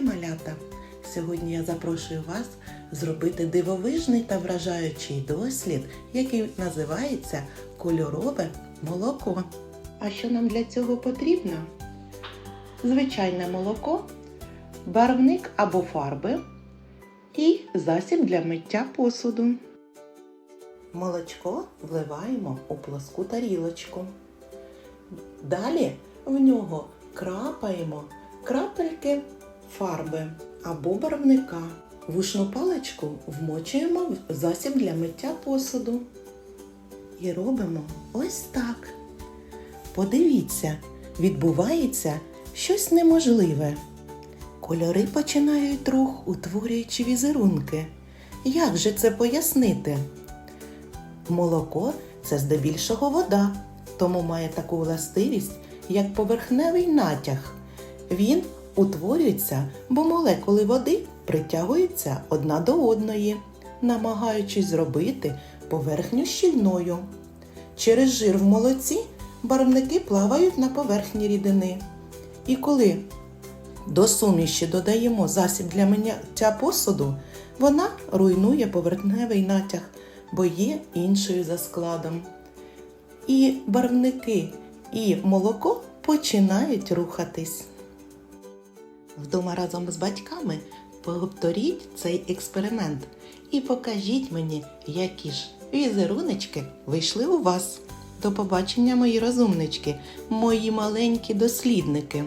малята! Сьогодні я запрошую вас зробити дивовижний та вражаючий дослід, який називається кольорове молоко. А що нам для цього потрібно? Звичайне молоко, барвник або фарби і засіб для миття посуду. Молочко вливаємо у плоску тарілочку. Далі в нього крапаємо крапельки фарби або барвника. Вушну паличку вмочуємо в засіб для миття посуду. І робимо ось так. Подивіться, відбувається щось неможливе. Кольори починають рух, утворюючи візерунки. Як же це пояснити? Молоко це здебільшого вода, тому має таку властивість, як поверхневий натяг. Він утворюється, бо молекули води притягуються одна до одної, намагаючись зробити поверхню щільною. Через жир в молоці барвники плавають на поверхні рідини. І коли до суміші додаємо засіб для миття посуду, вона руйнує поверхневий натяг, бо є іншою за складом. І барвники, і молоко починають рухатись. Вдома разом з батьками повторіть цей експеримент і покажіть мені, які ж візеруночки вийшли у вас. До побачення, мої розумнички, мої маленькі дослідники.